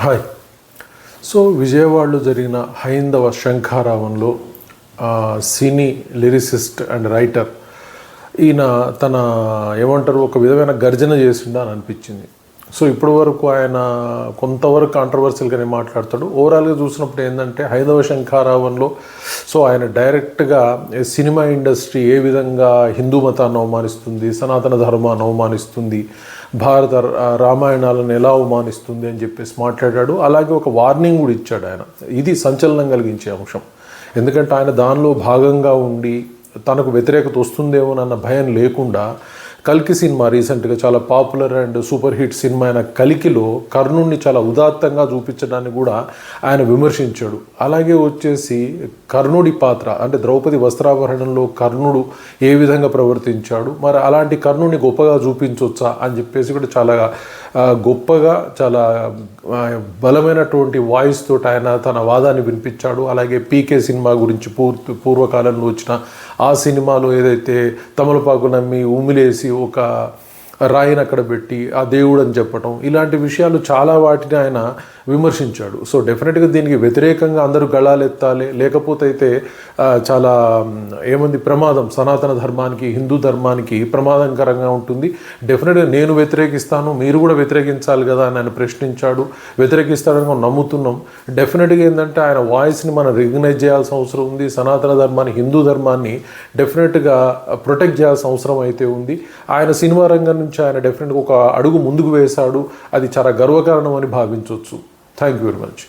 Hi. So విజయవాడలో జరిగిన హైందవ శంఖారావంలో సినీ లిరిసిస్ట్ అండ్ రైటర్ ఈయన తన ఏమంటారు ఒక విధమైన గర్జన చేసిండా అని అనిపించింది. సో ఇప్పటి వరకు ఆయన కొంతవరకు కాంట్రవర్సీలుగానే మాట్లాడతాడు. ఓవరాల్గా చూసినప్పుడు ఏంటంటే హైదవ శంఖారావంలో సో ఆయన డైరెక్ట్గా సినిమా ఇండస్ట్రీ ఏ విధంగా హిందూ మతాన్ని అవమానిస్తుంది సనాతన ధర్మాన్ని అవమానిస్తుంది భారత రామాయణాలను ఎలా అవమానిస్తుంది అని చెప్పేసి మాట్లాడాడు. అలాగే ఒక వార్నింగ్ కూడా ఇచ్చాడు ఆయన. ఇది సంచలనం కలిగించే అంశం. ఎందుకంటే ఆయన దానిలో భాగంగా ఉండి తనకు వ్యతిరేకత వస్తుందేమోనన్న భయం లేకుండా కల్కి సినిమా రీసెంట్గా చాలా popular and super hit cinema అయిన కలికిలో కర్ణుణ్ణి చాలా ఉదాత్తంగా చూపించడాన్ని కూడా ఆయన విమర్శించాడు. అలాగే వచ్చేసి కర్ణుడి పాత్ర అంటే ద్రౌపది వస్త్రాభరణంలో కర్ణుడు ఏ విధంగా ప్రవర్తించాడు మరి అలాంటి కర్ణుడిని గొప్పగా చూపించవచ్చా అని చెప్పేసి కూడా చాలా గొప్పగా చాలా బలమైనటువంటి వాయిస్ తోటి ఆయన తన వాదాన్ని వినిపించాడు. అలాగే పీకే సినిమా గురించి పూర్తి పూర్వకాలంలో వచ్చిన ఆ సినిమాలో ఏదైతే తమలపాకు నమ్మి ఉమిలేసి ఒక రాయిని అక్కడ పెట్టి ఆ దేవుడు అని చెప్పటం ఇలాంటి విషయాలు చాలా వాటిని ఆయన విమర్శించాడు. సో డెఫినెట్గా దీనికి వ్యతిరేకంగా అందరూ గళాలెత్తాలి లేకపోతే అయితే చాలా ఏముంది ప్రమాదం. సనాతన ధర్మానికి హిందూ ధర్మానికి ప్రమాదకరంగా ఉంటుంది. డెఫినెట్గా నేను వ్యతిరేకిస్తాను మీరు కూడా వ్యతిరేకించాలి కదా అని ఆయన ప్రశ్నించాడు. వ్యతిరేకిస్తాడని మనం నమ్ముతున్నాం. డెఫినెట్గా ఏంటంటే ఆయన వాయిస్ని మనం రికగ్నైజ్ చేయాల్సిన అవసరం ఉంది. సనాతన ధర్మాన్ని హిందూ ధర్మాన్ని డెఫినెట్గా ప్రొటెక్ట్ చేయాల్సిన అవసరం అయితే ఉంది. ఆయన సినిమా రంగం నుంచి ఆయన డెఫినెట్గా ఒక అడుగు ముందుకు వేశాడు. అది చాలా గర్వకారణం అని భావించవచ్చు థ్యాంక్ యూ వెరీ మచ్